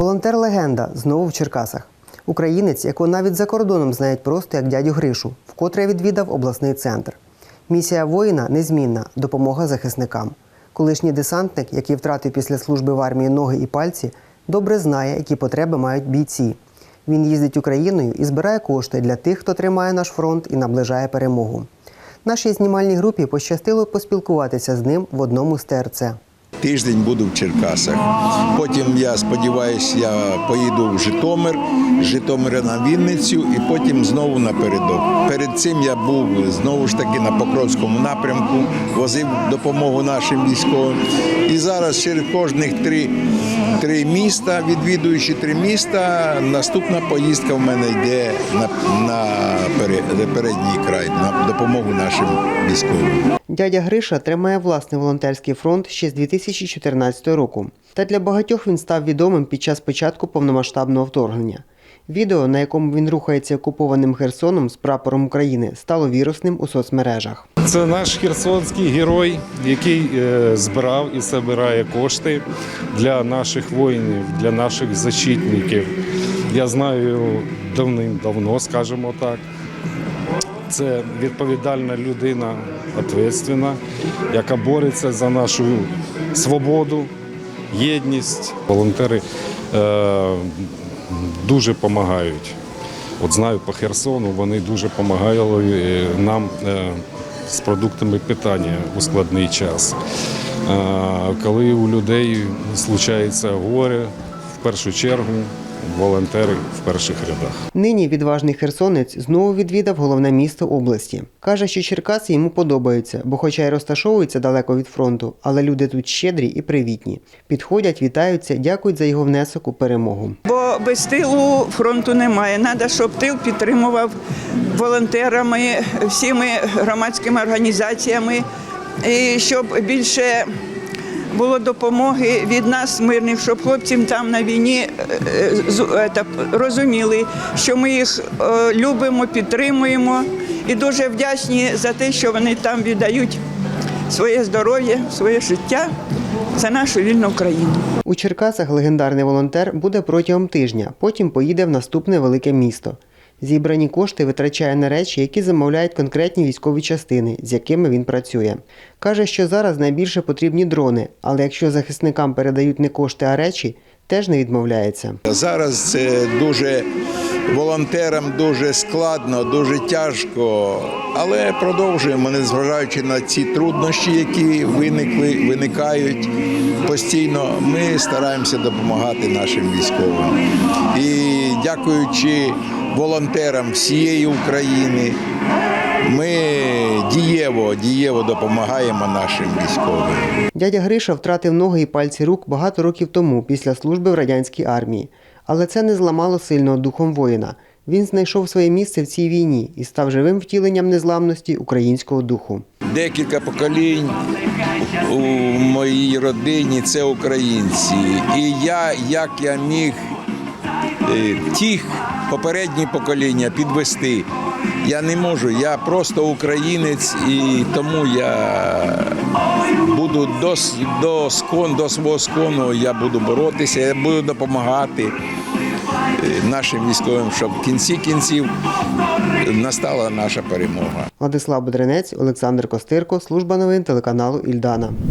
Волонтер-легенда знову в Черкасах. Українець, якого навіть за кордоном знають просто як дядю Гришу, вкотре відвідав обласний центр. Місія воїна незмінна допомога захисникам. Колишній десантник, який втратив після служби в армії ноги і пальці, добре знає, які потреби мають бійці. Він їздить Україною і збирає кошти для тих, хто тримає наш фронт і наближає перемогу. Нашій знімальній групі пощастило поспілкуватися з ним в одному з ТРЦ. Тиждень буду в Черкасах. Потім я сподіваюся, я поїду в Житомир, з Житомира на Вінницю і потім знову напередок. Перед цим я був знову ж таки на Покровському напрямку, возив допомогу нашим військовим. І зараз через кожних три, три міста, відвідуючи три міста, наступна поїздка в мене йде на, на передній край, на допомогу нашим військовим. Дядя Гриша тримає власний волонтерський фронт ще з 2014 року. Та для багатьох він став відомим під час початку повномасштабного вторгнення. Відео, на якому він рухається окупованим Херсоном з прапором України, стало вірусним у соцмережах. Це наш херсонський герой, який е, збирав і збирає кошти для наших воїнів, для наших защитників. Я знаю давним-давно, скажімо так. Це відповідальна людина, відповідальна, яка бореться за нашу свободу, єдність. Волонтери е, дуже допомагають. От знаю по Херсону, вони дуже допомагали е, нам е, з продуктами питання у складний час. Е, Коли у людей случається горе, в першу чергу волонтери в перших рядах. Нині відважний херсонець знову відвідав головне місто області. Каже, що Черкаси йому подобаються, бо, хоча й розташовуються далеко від фронту, але люди тут щедрі і привітні. Підходять, вітаються, дякують за його внесок у перемогу. Бо без тилу фронту немає. Треба, щоб тил підтримував волонтерами, всіми громадськими організаціями, і щоб більше було допомоги від нас, мирних, щоб хлопцям там на війні е, е, розуміли, що ми їх е, любимо, підтримуємо і дуже вдячні за те, що вони там віддають своє здоров'я, своє життя за нашу вільну країну. У Черкасах легендарний волонтер буде протягом тижня, потім поїде в наступне велике місто. Зібрані кошти витрачає на речі, які замовляють конкретні військові частини, з якими він працює. Каже, що зараз найбільше потрібні дрони, але якщо захисникам передають не кошти, а речі, теж не відмовляється. Зараз це дуже волонтерам дуже складно, дуже тяжко, але продовжуємо, незважаючи на ці труднощі, які виникли, виникають постійно. Ми стараємося допомагати нашим військовим. І дякуючи волонтерам всієї України, ми дієво, дієво допомагаємо нашим військовим. Дядя Гриша втратив ноги і пальці рук багато років тому після служби в радянській армії. Але це не зламало сильного духом воїна. Він знайшов своє місце в цій війні і став живим втіленням незламності українського духу. Декілька поколінь у моїй родині це українці. І я, як я міг тих попередні покоління підвести, я не можу. Я просто українець, і тому я буду до, до, скон, до свого скону я буду боротися, я буду допомагати е, нашим військовим, щоб в кінці кінців настала наша перемога. Владислав Бедренець, Олександр Костирко, служба новин телеканалу Ільдана.